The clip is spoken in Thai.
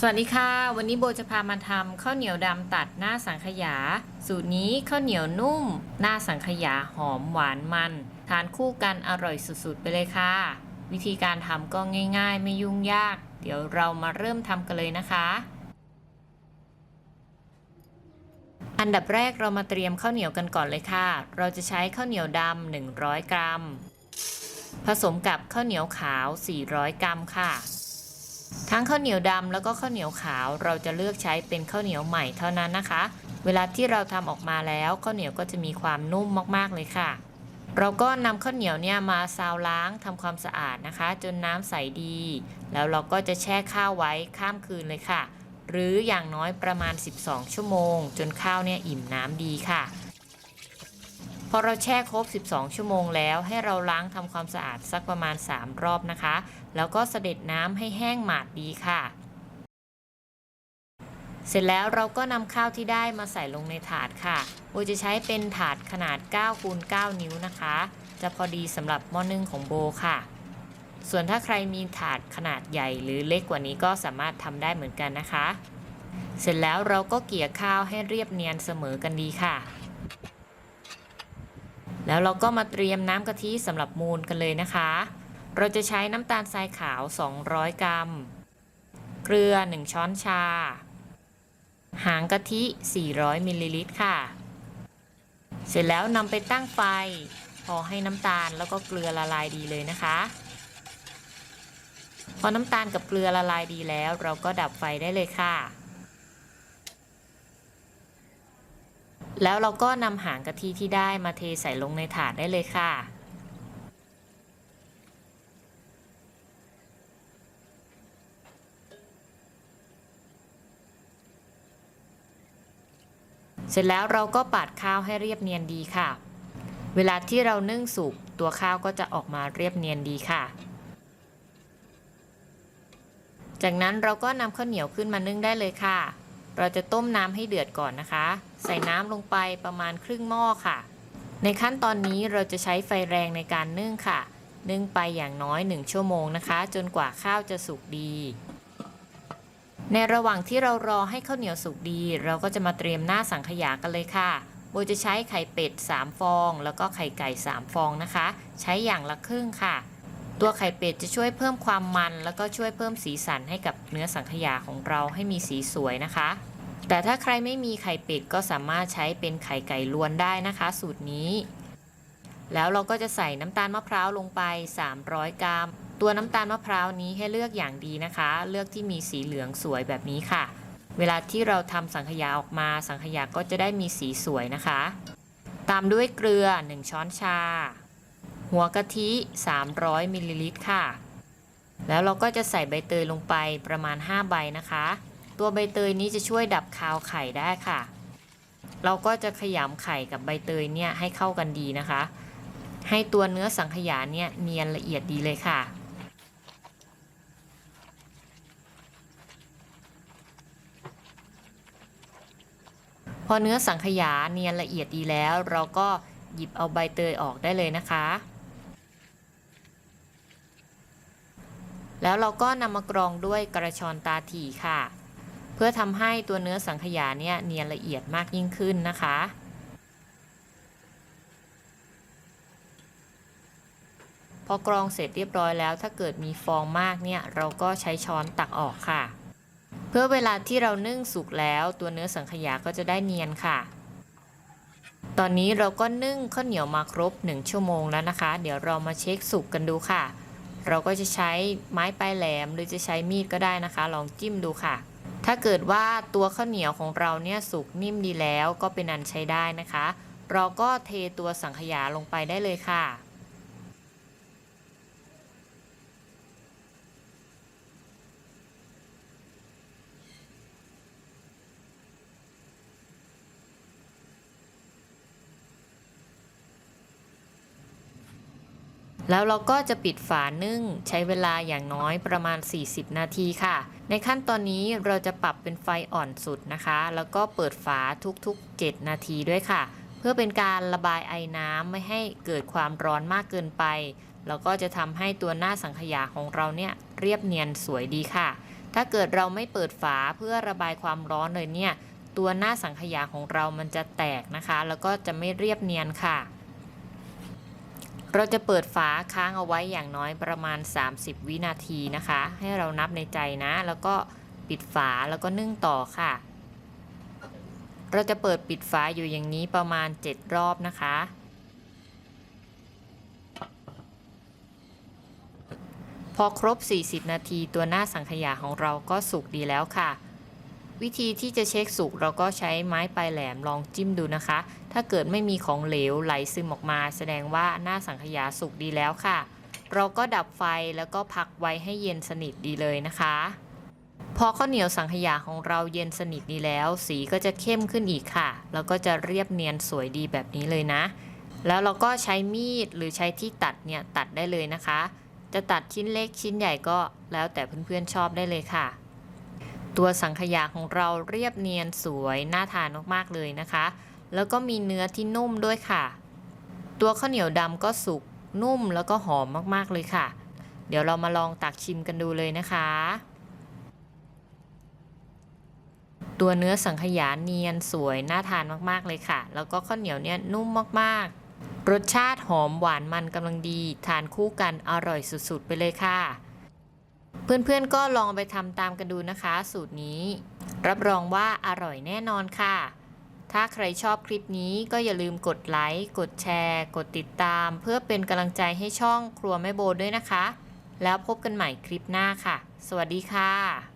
สวัสดีค่ะ วันนี้โบจะพามาทำข้าวเหนียวดำตัดหน้าสังขยา สูตรนี้ข้าวเหนียวนุ่ม หน้าสังขยาหอมหวานมัน ทานคู่กันอร่อยสุดๆ ไปเลยค่ะ วิธีการทำก็ง่าย ๆ ไม่ยุ่งยาก เดี๋ยวเรามาเริ่มทำกันเลยนะคะ อันดับแรกเรามาเตรียมข้าวเหนียวกันก่อนเลยค่ะ เราจะใช้ข้าวเหนียวดำ100 กรัม ผสมกับข้าวเหนียวขาว 400 กรัมค่ะ ทั้งข้าวเหนียวดำแล้วก็ข้าวเหนียวขาว เราจะเลือกใช้เป็นข้าวเหนียวใหม่เท่านั้นนะคะ เวลาที่เราทำออกมาแล้วข้าวเหนียวก็จะมีความนุ่มมากๆเลยค่ะ เราก็นำข้าวเหนียวเนี่ยมาซาวล้างทำความสะอาดนะคะ จนน้ำใสดี แล้วเราก็จะแช่ข้าวไว้ข้ามคืนเลยค่ะ หรืออย่างน้อยประมาณ 12 ชั่วโมง จนข้าวเนี่ยอิ่มน้ำดีค่ะ อเราแช่ครบ 12 ชั่วโมงแล้ว ให้เราล้างทำความสะอาดสักประมาณ 3 รอบนะคะ แล้วก็เสด็จน้ำให้แห้งหมาดดีค่ะ เสร็จแล้วเราก็นำข้าวที่ได้มาใส่ลงในถาดค่ะโบจะใช้เป็นถาดขนาด9คูณ9นิ้วนะคะ จะพอดีสำหรับหม้อนึ่งของโบค่ะ ส่วนถ้าใครมีถาดขนาดใหญ่หรือเล็กกว่านี้ก็สามารถทำได้เหมือนกันนะคะ เสร็จแล้วเราก็เกี่ยข้าวให้เรียบเนียนเสมอกันดีค่ะ แล้วเราก็มาเตรียมน้ำกะทิสำหรับมูนกันเลยนะคะ เราจะใช้น้ำตาลทรายขาว 200 กรัม เกลือ 1 ช้อนชา หางกะทิ 400 มิลลิลิตรค่ะ เสร็จแล้วนำไปตั้งไฟ พอให้น้ำตาลแล้วก็เกลือละลายดีเลยนะคะ พอน้ำตาลกับเกลือละลายดีแล้ว เราก็ดับไฟได้เลยค่ะ แล้วเราก็นำหางกะทิที่ได้มาเทใส่ลงในถาดได้เลยค่ะ เสร็จแล้วเราก็ปาดข้าวให้เรียบเนียนดีค่ะ เวลาที่เรานึ่งสุกตัวข้าวก็จะออกมาเรียบเนียนดีค่ะ จากนั้นเราก็นำข้าวเหนียวขึ้นมานึ่งได้เลยค่ะ เราจะต้มน้ำให้เดือดก่อนนะคะ ใส่น้ำลงไปประมาณครึ่งหม้อค่ะ ในขั้นตอนนี้เราจะใช้ไฟแรงในการนึ่งค่ะ นึ่งไปอย่างน้อย 1 ชั่วโมงนะคะ จนกว่าข้าวจะสุกดี ในระหว่างที่เรารอให้ข้าวเหนียวสุกดี เราก็จะมาเตรียมหน้าสังขยากันเลยค่ะโบจะใช้ไข่เป็ด 3 ฟอง แล้วก็ไข่ไก่ 3 ฟองนะคะ ใช้อย่างละครึ่งค่ะ ตัวไข่เป็ดจะช่วยเพิ่มความมัน แล้วก็ช่วยเพิ่มสีสันให้กับเนื้อสังขยาของเราให้มีสีสวยนะคะ แต่ถ้าใครไม่มีไข่เป็ดก็สามารถใช้เป็นไข่ไก่ล้วนได้นะคะ สูตรนี้ แล้วเราก็จะใส่น้ำตาลมะพร้าวลงไป 300 กรัม ตัวน้ำตาลมะพร้าวนี้ให้เลือกอย่างดีนะคะ เลือกที่มีสีเหลืองสวยแบบนี้ค่ะ เวลาที่เราทำสังขยาออกมาสังขยาก็จะได้มีสีสวยนะคะ ตามด้วยเกลือ 1 ช้อนชา หัวกะทิ 300มิลลิลิตรค่ะ แล้วเราก็จะใส่ใบเตยลงไปประมาณ 5 ใบนะคะ ตัวใบเตยนี้จะช่วยดับคาวไข่ได้ค่ะ เราก็จะขยำไข่กับใบเตยเนี่ยให้เข้ากันดีนะคะ ให้ตัวเนื้อสังขยาเนี่ยเนียนละเอียดดีเลยค่ะพอเนื้อสังขยาเนียนละเอียดดีแล้ว เราก็หยิบเอาใบเตยออกได้เลยนะคะ แล้วเราก็นำมากรองด้วยกระชอนตาถี่ค่ะ เพื่อทำให้ตัวเนื้อสังขยาเนี่ยเนียนละเอียดมากยิ่งขึ้นนะคะพอกรองเสร็จเรียบร้อยแล้ว ถ้าเกิดมีฟองมากเนี่ยเราก็ใช้ช้อนตักออกค่ะ เพื่อเวลาที่เรานึ่งสุกแล้ว ตัวเนื้อสังขยาก็จะได้เนียนค่ะ ตอนนี้เราก็นึ่งข้าวเหนียวมาครบ 1 ชั่วโมงแล้วนะคะ เดี๋ยวเรามาเช็คสุกกันดูค่ะ เราก็จะใช้ไม้ปลายแหลม หรือจะใช้มีดก็ได้นะคะ ลองจิ้มดูค่ะ ถ้าเกิดว่าตัวข้าวเหนียวของเราเนี่ยสุกนิ่มดีแล้วก็เป็นอันใช้ได้นะคะ เราก็เทตัวสังขยาลงไปได้เลยค่ะ แล้วเราก็จะปิดฝานึ่งใช้เวลาอย่างน้อยประมาณ 40 นาทีค่ะ ในขั้นตอนนี้เราจะปรับเป็นไฟอ่อนสุดนะคะ แล้วก็เปิดฝาทุกๆ 7 นาทีด้วยค่ะ เพื่อเป็นการระบายไอน้ำไม่ให้เกิดความร้อนมากเกินไป แล้วก็จะทำให้ตัวหน้าสังขยาของเราเนี่ยเรียบเนียนสวยดีค่ะ ถ้าเกิดเราไม่เปิดฝาเพื่อระบายความร้อนเลยเนี่ยตัวหน้าสังขยาของเรามันจะแตกนะคะ แล้วก็จะไม่เรียบเนียนค่ะ เราจะเปิดฝาค้างเอาไว้อย่างน้อยประมาณ 30 วินาทีนะคะ ให้เรานับในใจนะ แล้วก็ปิดฝาแล้วก็นึ่งต่อค่ะ เราจะเปิดปิดฝาอยู่อย่างนี้ประมาณ 7 รอบนะคะ พอครบ 40 นาทีตัวหน้าสังขยาของเราก็สุกดีแล้วค่ะ วิธีที่จะเช็คสุกเราก็ใช้ไม้ปลายแหลมลองจิ้มดูนะคะ ถ้าเกิดไม่มีของเหลวไหลซึมออกมา แสดงว่าหน้าสังขยาสุกดีแล้วค่ะ เราก็ดับไฟแล้วก็พักไว้ให้เย็นสนิทดีเลยนะคะ พอข้าวเหนียวสังขยาของเราเย็นสนิทดีแล้ว สีก็จะเข้มขึ้นอีกค่ะ แล้วก็จะเรียบเนียนสวยดีแบบนี้เลยนะ แล้วเราก็ใช้มีดหรือใช้ที่ตัดเนี่ยตัดได้เลยนะคะ จะตัดชิ้นเล็กชิ้นใหญ่ก็แล้วแต่เพื่อนๆชอบได้เลยค่ะ ตัวสังขยาของเราเรียบเนียนสวยน่าทานมากๆเลยนะคะ แล้วก็มีเนื้อที่นุ่มด้วยค่ะ ตัวข้าวเหนียวดำก็สุกนุ่มแล้วก็หอมมากๆเลยค่ะ เดี๋ยวเรามาลองตักชิมกันดูเลยนะคะ ตัวเนื้อสังขยาเนียนสวยน่าทานมากๆเลยค่ะ แล้วก็ข้าวเหนียวเนี่ยนุ่มมากๆ รสชาติหอมหวานมันกำลังดี ทานคู่กันอร่อยสุดๆ ไปเลยค่ะ เพื่อนๆก็ลองไปทำตามกันดูนะคะ สูตรนี้ รับรองว่าอร่อยแน่นอนค่ะ ถ้าใครชอบคลิปนี้ก็อย่าลืมกดไลค์กดแชร์ กดติดตาม เพื่อเป็นกำลังใจให้ช่องครัวแม่โบด้วยนะคะ แล้วพบกันใหม่คลิปหน้าค่ะ สวัสดีค่ะ